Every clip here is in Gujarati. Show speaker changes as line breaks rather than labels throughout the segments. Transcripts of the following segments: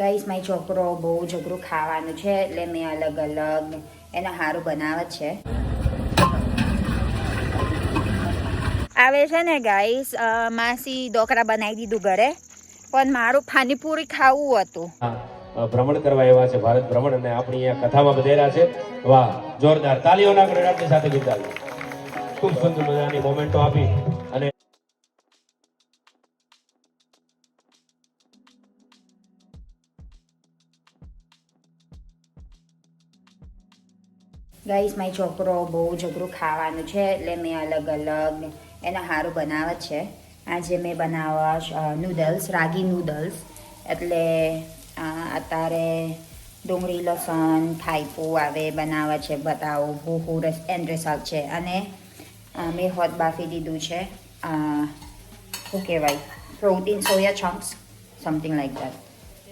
ગાઈસ મારી છોકરો બહુ જબરું ખાવાનું છે એટલે મેં અલગ અલગ એને સારું બનાવે છે. આવે છે ને ગાઈસ માસી ઢોકળા બનાવી દીધું ઘરે, પણ મારું પાણીપુરી ખાવું હતું.
ભ્રમણ કરવા એવા છે ભારત ભ્રમણ અને આપણી અહીંયા કથામાં બધેરા છે. વાહ, જોરદાર તાલીઓના ગણરાટની સાથે બિરદાવ્યું ખૂબ સુંદર મજાની મોમેન્ટો આપી અને
ગાઈસ, મારી છોકરો બહુ જબરું ખાવાનું છે, એટલે મેં અલગ અલગ એને સારું બનાવે છે. આજે મેં બનાવવા નૂડલ્સ રાગી નૂડલ્સ એટલે અત્યારે ડુંગળી, લસણ થાઈપું આવે બનાવે છે, બતાવો, હું હું રસ એન્ડ રિઝલ્ટ છે. અને મેં હોત બાફી દીધું છે શું કહેવાય protein soya chunks something like that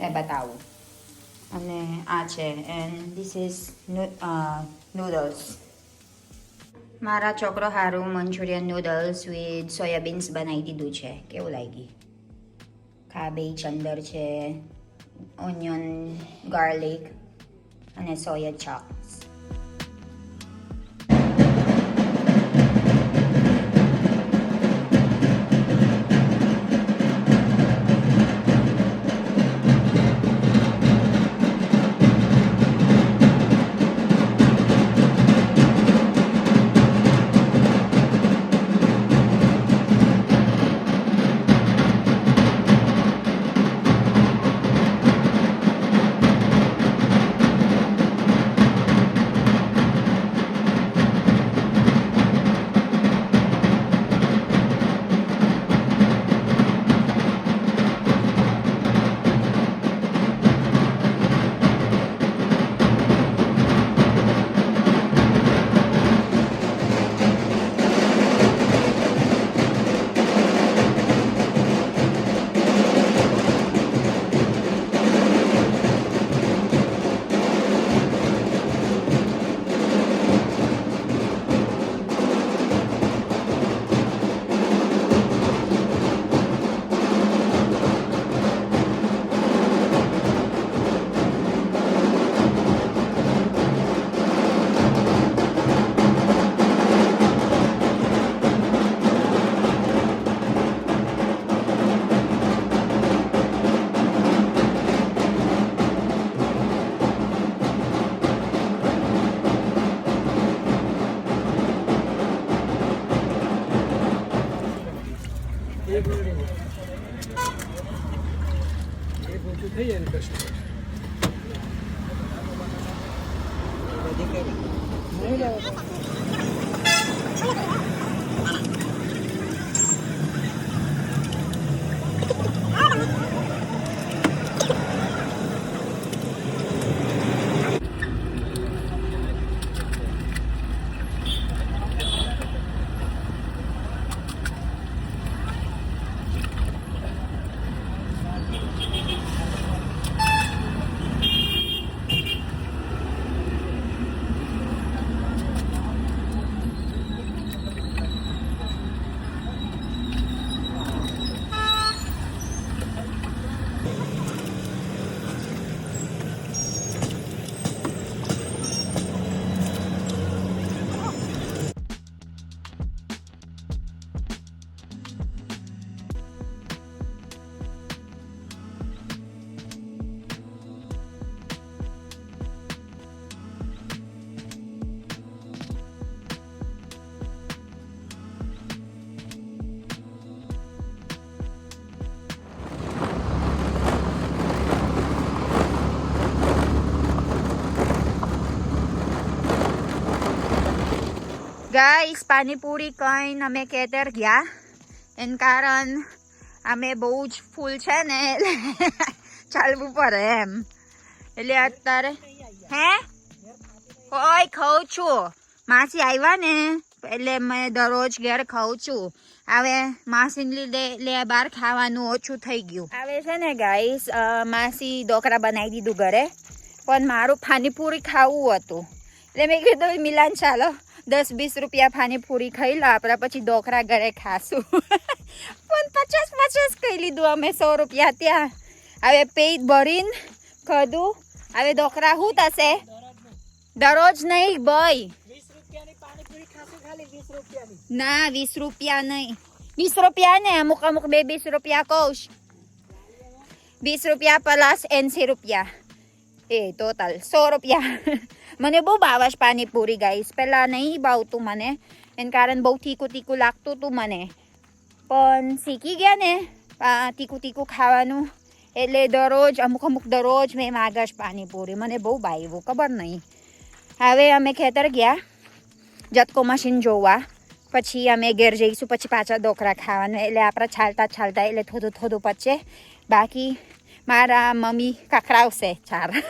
એ બતાવું. અને આ છે એન્ડ ધીસ ઇઝ નૂડલ્સ મારા છોકરો હારું મંચુરિયન નૂડલ્સ વિથ સોયાબીન્સ બનાવી દીધું છે. કેવું લાગી? ખાબેજ અંદર છે ઓનિયન ગાર્લિક અને સોયા ચોપ્સ 皆、ありうござ。ગાઈસ પાણીપુરી કહીને અમે કેતર ગયા. એન કારણ અમે બહુ જ ફૂલ છે ને, એટલે ચાલવું પડે એમ. એટલે અત્યારે, હે? કોઈ ખાઉં છું. માસી આવ્યા ને, એટલે મેં દરરોજ ઘેર ખાઉં છું. હવે માસીને લીધે એટલે બહાર ખાવાનું ઓછું થઈ ગયું. આવે છે ને ગાઈસ માસી ઢોકળા બનાવી દીધું ઘરે. પણ મારું પાણીપુરી ખાવું હતું. એટલે મેં કીધું, મિલાન, ચાલો. દસ વીસ રૂપિયા પાણીપુરી ખાઈ લો આપણે પછી ઢોકળા ઘરે ખાશું. પણ પચાસ પચાસ ખાઈ લીધું અમે સો રૂપિયા ત્યાં. હવે પેટ ભરીને ખાધું. હવે ડોકરા શું થશે? દરરોજ નહીં ભાઈ. ના વીસ રૂપિયા નહીં. વીસ રૂપિયા ને અમુક અમુક બે વીસ રૂપિયા કૌશ વીસ રૂપિયા પ્લસ એંસી રૂપિયા. એ ટોટલ સો રૂપિયા. મને બહુ ભાવશ પાણીપુરી ગાઈશ. પહેલાં નહીં ભાવતું મને. એના કારણ બહુ તીખું તીખું લાગતું હતું મને. પણ શીખી ગયા ને તીકું તીખું ખાવાનું. એટલે દરરોજ અમુક અમુક દરરોજ મેં માગશ પાણીપુરી મને બહુ ભાવ્યું ખબર નહીં. હવે અમે ખેતર ગયા, જતકો મશીન જોવા. પછી અમે ઘેર જઈશું, પછી પાછા ડોકરા ખાવાનું. એટલે આપણા છાલતા છાલતા એટલે થોડું થોડું પચે. બાકી મારા મમ્મી કકરાવશે ચાર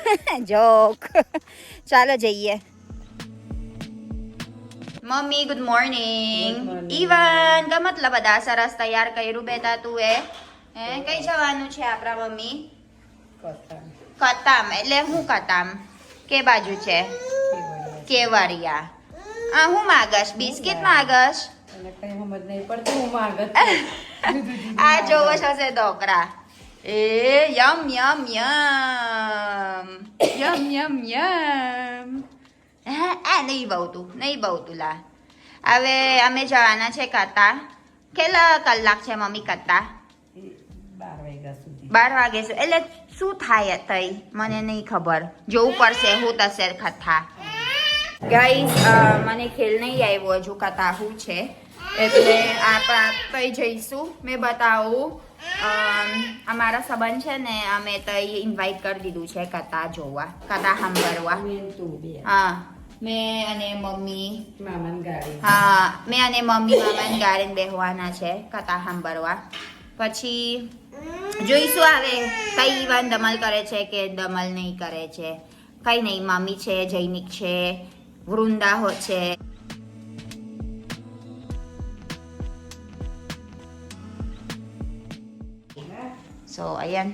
જોક ચાલો જઈએ. મમ્મી ગુડ મોર્નિંગ ઇવન ગમતલા બધા. સરસ તૈયાર કર્યું બેટા તું એ હે કઈ જવાનું છે આપણા મમ્મી? કતામ એટલે હું કતામ કે બાજુ છે? કેવડિયા. આ હું માગશ? બિસ્કિટ માગશ? આ જોવો હશે ઢોકળા. એ yum, Yama yum. yum, yum, yum. હા આ નહીં બહુતું નહીં બહુતું લા. હવે અમે જવાના છે કતા કેટલા કલાક છે મમ્મી કતા
બાર વાગ્યા સુધી.
વાગે છે એટલે શું થાય તઈ? મને નહીં ખબર. જોવું પડશે હું તસેર કથા. ગાઈસ મને ખેલ નહીં આવ્યો હજુ કથા શું છે. એટલે આપણે તઈ જઈશું. મેં બતાવું. અમારા સંબંધ છે ને અમે તો ઇન્વાઇટ કરી દીધું છે કથા જોવા કથા સાંભળવા. હા મેં અને મમ્મી. હા મેં અને મમ્મી મામાને ગાર્ડન બેહવાના છે કથા સાંભળવા. પછી જોઈશું હવે કઈ ઇવન દમલ કરે છે કે દમલ નહીં કરે છે. કઈ નહીં મમ્મી છે જૈનિક છે વૃંદાહો છે. સો અયન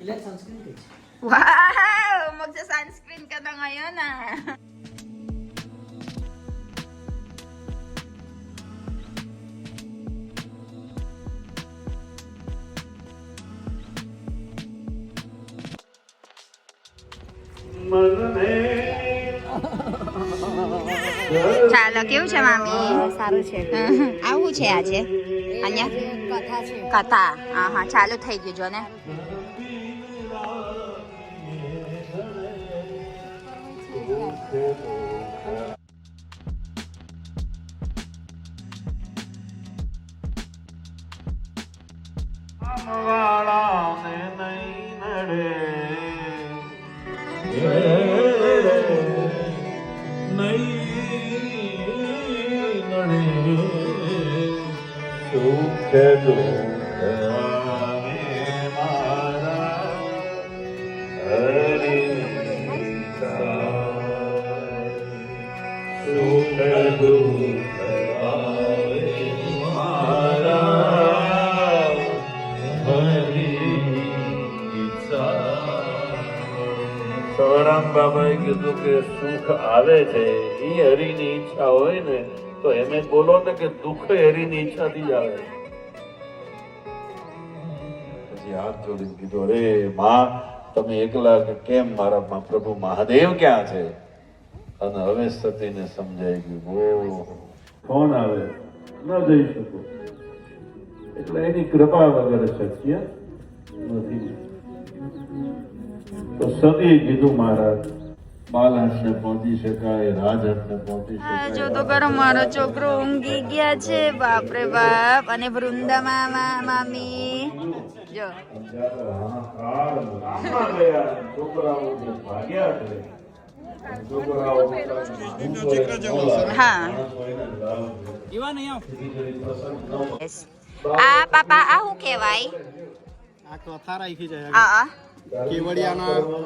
એટલે સંસ્કૃત છે
Wow! Magsa-sunscreen ka na ngayon ah. ચાલો કેવું છે મામી
સારું છે
આવું છે આજે અહીંયા
કથા છે
કથા હા હા ચાલુ થઈ ગયું જો ને
વાળાને બાબાએ કીધું કે સુખ આવે છે એ હરિની ઈચ્છા હોય ને, તો એમ બોલો ને કે દુઃખ હરિની ઈચ્છાથી જ આવે પછી હાથ જોડીને કીધો રે માં તમે એકલા કે કેમ મારા પ્રભુ મહાદેવ ક્યાં છે? અને હવે સતીને સમજાઈ ગયું ઓ ફોન આવે ન જઈ શકું. એટલે એની કૃપા વગર શક્ય નથી. તો સતી કીધું મહારાજ ને પહોંચી શકાય રાજહટને પહોંચી શકાય.
જો તો કરો મારો છોકરો ઊંઘી ગયા છે. બાપ રે બાપ. અને વૃંદા મામા મામી. જો. હા. આ પાપા આ શું કહેવાય
આ કથા રાખી
જાય
કેવડિયાના નું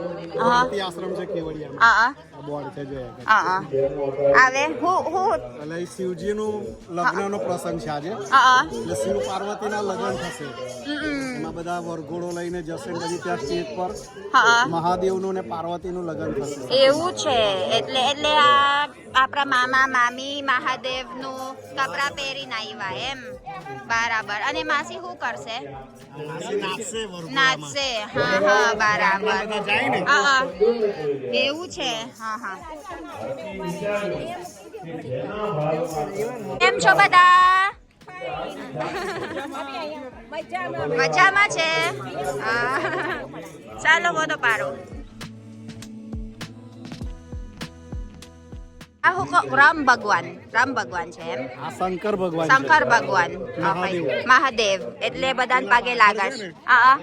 આશ્રમ છે કેવડિયામાં આ બોર્ડ છે જોયા
હા હા. આવે. હું હું.
એટલે શિવજીનું લગ્નનો પ્રસંગ છે આજે.
હા હા.
એટલે શિવ પાર્વતીના લગ્ન થશે. એમાં બધા વરઘોડો લઈને જશે ને પછી ત્યાં સ્ટેજ પર
હા હા.
મહાદેવનું ને પાર્વતીનું લગ્ન થશે.
એવું છે. એટલે એટલે આ આપણા મામા મામી મહાદેવનું કપડા પહેરીને આવ્યા એમ. બરાબર. અને માસી શું કરશે?
નાચશે
નાચશે. હા હા. બરાબર હા એવું છે. હા હા. કેમ છો બધા? મજામાં છે. ચાલો બધો પાડો. આ હું કહું? રામ ભગવાન રામ ભગવાન છે એમ.
શંકર ભગવાન.
શંકર ભગવાન.
મહાદેવ.
એટલે બધાને પાગે લાગાશ હા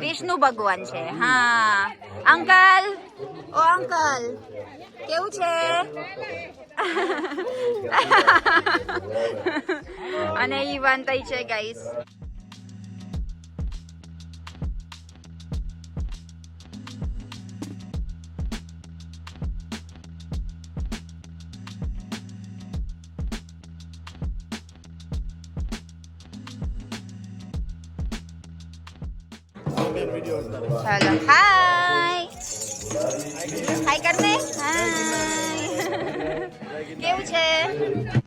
વિષ્ણુ ભગવાન
છે. હા. અંકલ. ઓ અંકલ. કેવું છે? અને ઈ વાંતઈ છે ગાઈસ ચલો હાય. હાય કરને હાય. કેવું છે?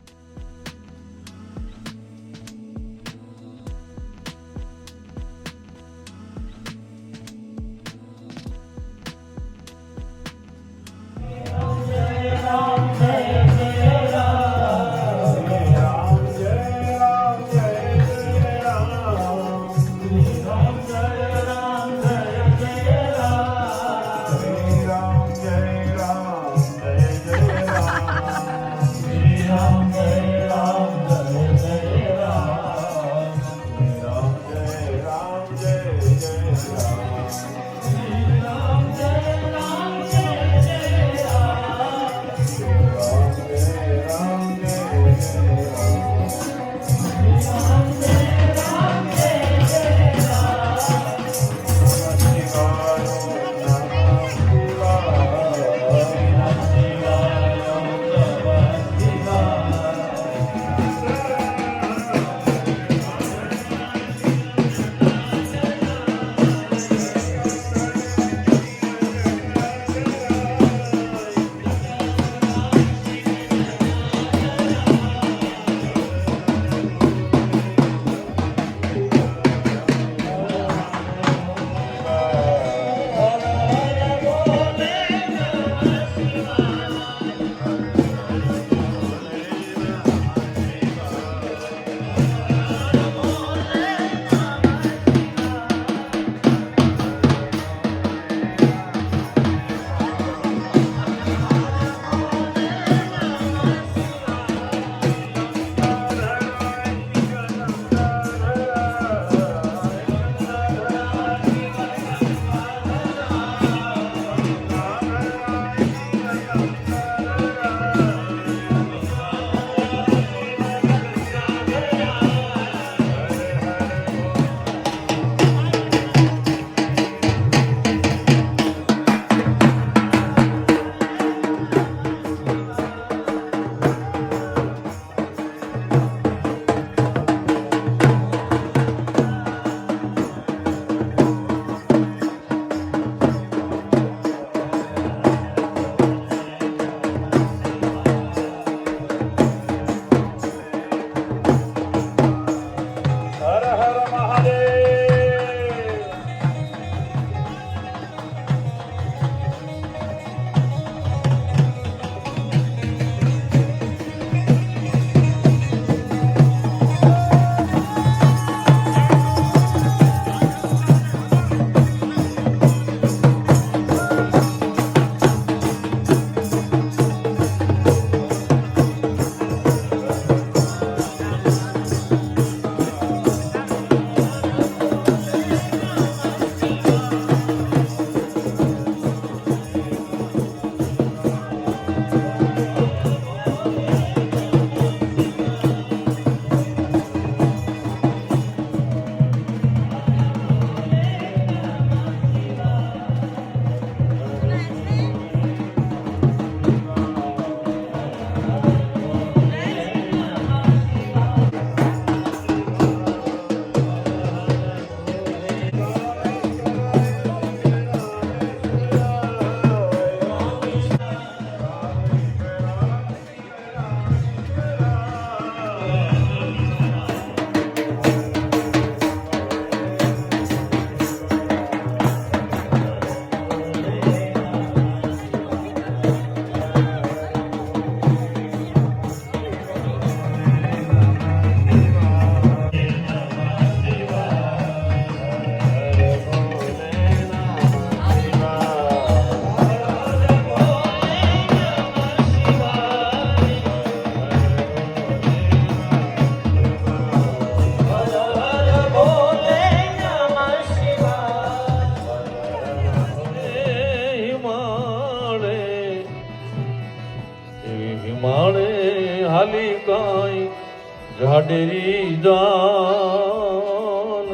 જાડેરી જાન.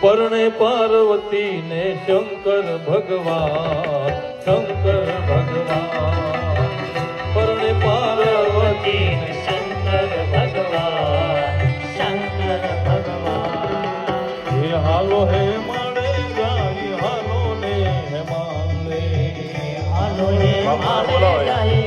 પરણે પાર્વતી ને શંકર ભગવાન શંકર ભગવાન. પરણે પાર્વતી ને શંકર ભગવાન શંકર ભગવાન. હે હાલો હે માણે જાય હાલો ને હે માળે હાલો હે માણે જાય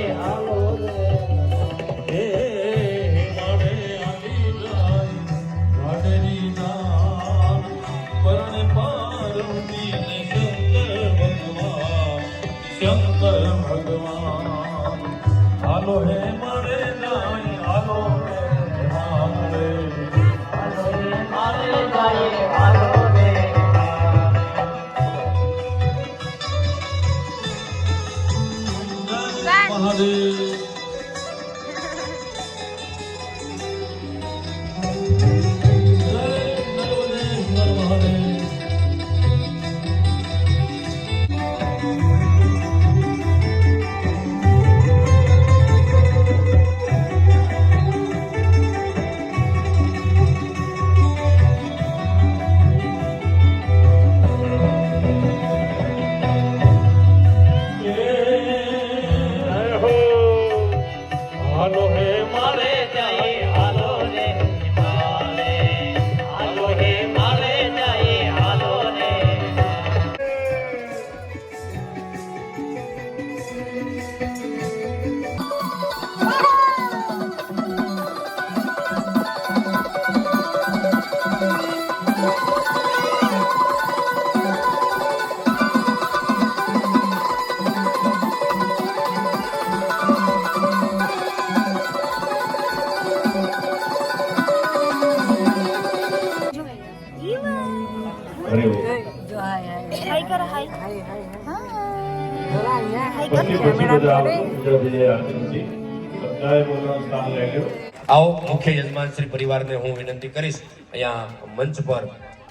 આવો
મુખ્ય યજમાન શ્રી પરિવારને હું વિનંતી કરીશ. અહીંયા મંચ પર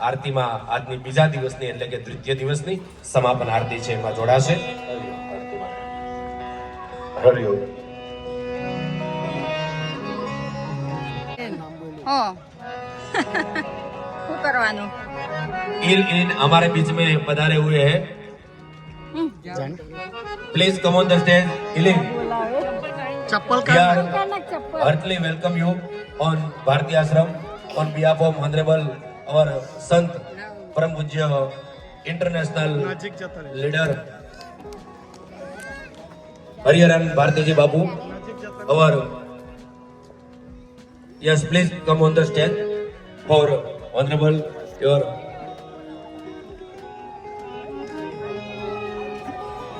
આરતીમાં આજની બીજા દિવસની એટલે કે દ્વિતીય દિવસની સમાપન આરતી છે. એમાં જોડાશે.
હરિઓમ
હો. શું કરવાનું?
इन इन हमारे बीच में पधारे हुए हैं। Please come on
the
stage ailing चप्पल का हार्टली वेलकम यू ऑन भारतीय आश्रम ऑन बिहाफ ऑफ़ हॉनरेबल और संत परम
पूज्य इंटरनेशनल लीडर
हरिहरन भारती जी बाबू और yes please come on the stage for honourable your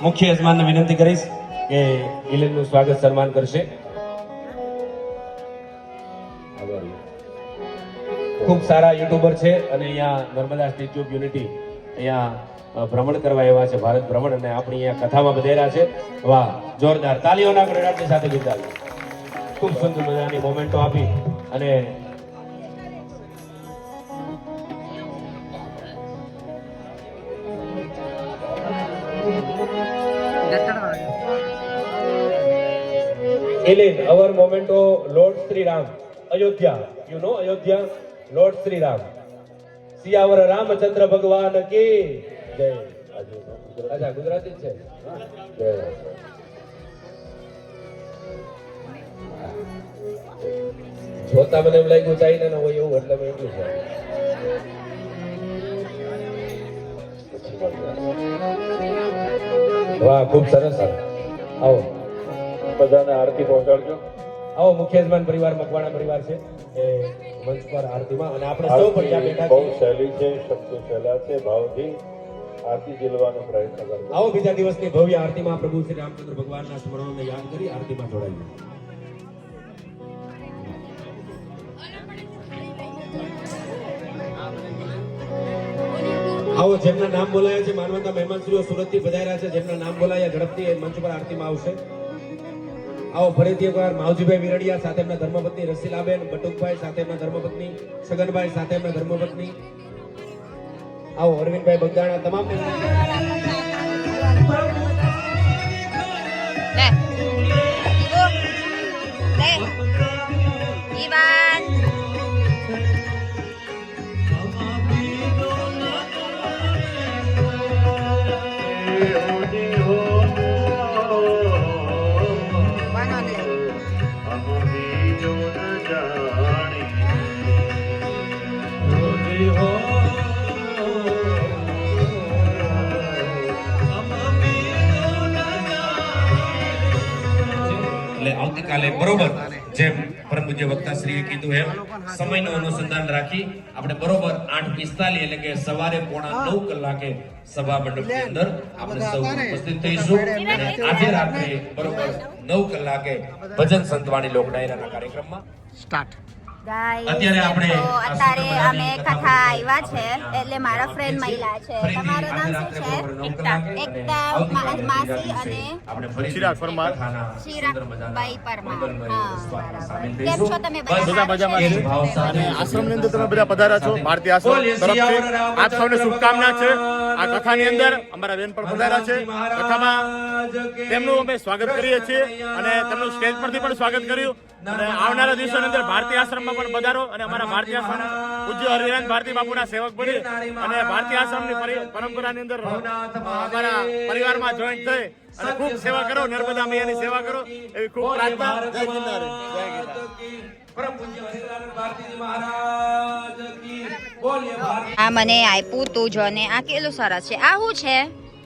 મુખ્ય યજમાનને વિનંતી કરીશ કે ઇલેનનું સ્વાગત સન્માન કરશે. ખૂબ સારા યુટ્યુબર છે અને અહીંયા નર્મદા સ્ટેચ્યુ ઓફ યુનિટી અહીંયા ભ્રમણ કરવા એવા છે, ભારત ભ્રમણ અને આપણી અહીંયા કથામાં બધેરા છે. વાહ, જોરદાર તાલીઓના ગણરાટની સાથે બિરદાવ્યું ખૂબ સુંદર મજાની મોમેન્ટો આપી અને Ellen, our memento, Lord Sri Ram, Ayodhya. You know Ayodhya? Lord Sri Ram. Siyavar Ramchandra ભગવાન કી જય અચ્છા ગુજરાતી છે જોતા મને એમ લાગ્યું ચાઇના ના હોય એવું એટલે મેં એટલું છે વાહ ખૂબ સરસ આવો
બધાને આરતી પહોંચાડજો.
આવો મુખ્ય યજમાન પરિવાર મકવાણા પરિવાર છે એ મંચ પર આરતીમાં. અને આપણે સૌ પણ ત્યાં બેઠા
બહુ સહેલી છે શબ્દો સહેલા છે ભાવથી આરતી ઝીલવાનો પ્રયત્ન કરો
આવો બીજા દિવસની ભવ્ય આરતીમાં પ્રભુ શ્રી રામચંદ્ર ભગવાનના સ્મરણોને યાદ કરી આરતીમાં જોડાઈએ આવો જેમના નામ બોલાયા છે માનવતા મહેમાનશ્રીઓ સુરતથી પધાર્યા છે જેમના નામ બોલાયા ઝડપથી એ મંચ પર આરતીમાં આવશે. આવો ફરીથી એકવાર માવજીભાઈ વિરડિયા સાથે એમના ધર્મપત્ની રસીલાબેન, બટુકભાઈ સાથે એમના ધર્મપત્ની સગનભાઈ સાથે એમના ધર્મપત્ની. આવો અરવિંદભાઈ બગદાણા તમામ
એટલે
આવતીકાલે બરોબર જેમ પરમ પૂજ્ય વક્તા શ્રીએ કીધું એમ સમયનું અનુસંધાન રાખી આપણે બરોબર આઠ પિસ્તાલીસ એટલે કે સવારે પોણા નવ કલાકે સભા મંડપની અંદર આપણે સૌ ઉપસ્થિત થઈશું. અને આજે રાત્રે બરોબર નવ કલાકે ભજન સંતવાણી લોક ડાયરાના કાર્યક્રમમાં
સ્ટાર્ટ.
અત્યારે આપણે
અત્યારે અમે કથા આવ્યા છે એટલે મારા ફ્રેન્ડ મહિલા છે. તમારું નામ શું છે? એકતા માસી અને
આપણે
ચિરાગ પરમાર.
ચિરાગભાઈ પરમાર. કેમ છો તમે બધા?
મજામાં છે. અને આશ્રમની અંદર તમે બધા પધાર્યા છો? ભારતીય આશ્રમ તરફથી આપ સૌને શુભકામના છે. આ કથાની અંદર અમારા બેન પણ પધાર્યા છે. કથામાં તેમનું અમે સ્વાગત કરીએ છીએ અને તેમનું સ્ટેજ પરથી પણ સ્વાગત કર્યું. અને આવનારા દિવસોની અંદર ભારતીય આશ્રમમાં પણ પધારો અને અમારા ભારતીય આશ્રમ પૂજ્ય હરિરાજ ભારતી બાપુના સેવક બની અને ભારતીય આશ્રમની પરી- પરંપરાની અંદર અમારા પરિવારમાં જોઈન્ટ થઈ અને ખૂબ સેવા કરો નર્મદા મૈયાની સેવા કરો એવી ખૂબ પ્રાર્થના. જય ગિરનારી જય ગિરનારી
પરમ પૂજ્ય હરિરાજ ભારતીજી મહારાજ કી બોલીએ ભારત
આ મને આપ્યું તું જો ને આ કેટલું સરસ છે. આ શું છે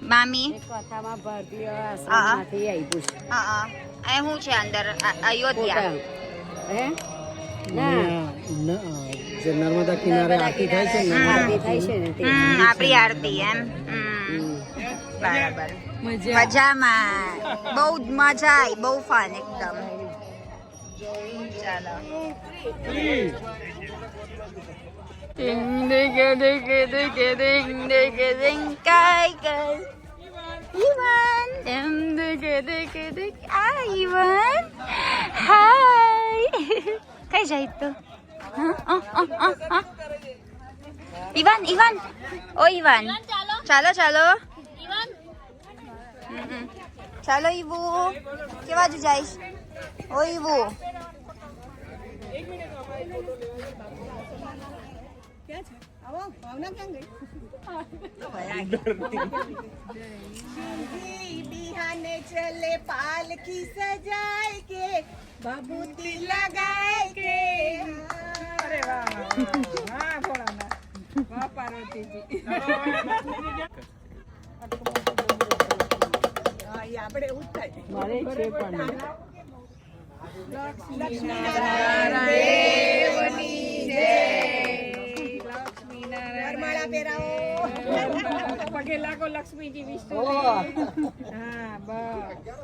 મામી?
કથામાં ભારતીય
હા.
આશ્રમમાંથી આપ્યું છે.
હા હા. આ શું છે અંદર આ- અયોધ્યા.
હે? ના.
જે નર્મદા કિનારે આરતી થાય છે ને
આરતી થાય છે ને તે
હમ, આપણી આરતી એમ. હમ. બરાબર.
મજા.
મજામાં. બહુ જ મજા આવી બહુ ફન એકદમ. ચાલો ડિંગ ડિંગ ડિંગ ડિંગ ડિંગ ડિંગ ડિંગ કાય કાય Ivan, ડિંગ ડિંગ ડિંગ ડિંગ આ Ivan, હાય કઈ જાય તો હા, હા, હા, હા, હા. Ivan, Ivan, ઓ Ivan, ચાલો ચાલો હમ. ચાલો ઈવુ કે બાજુ જઈશ ઓ એક
મિનિટ બિહાને ચલે પાલકી સજાય કે બાબૂતી લગાય કે.
અરે વાહ વાહ ભોળાના પાર્વતીજી.
આપણે એવું જ
મારે છે પણ. પગે લાગો લક્ષ્મીજી વિષ્ણુ હા બસ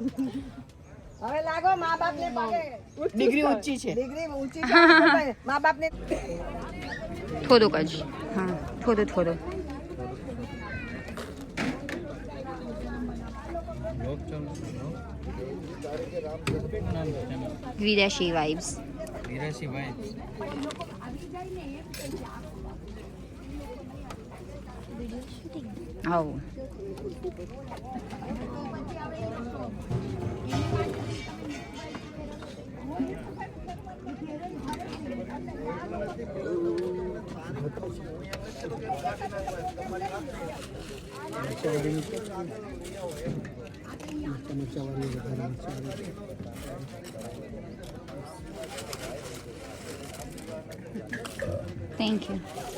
હવે લાગો મા બાપ ને
ડિગ્રી ઊંચી છે.
ડિગ્રી ઊંચી છે. મા બાપ ને
થોડુંક જ. હા થોડું થોડું. વિદેશી વાઇબ્સ આવું thank you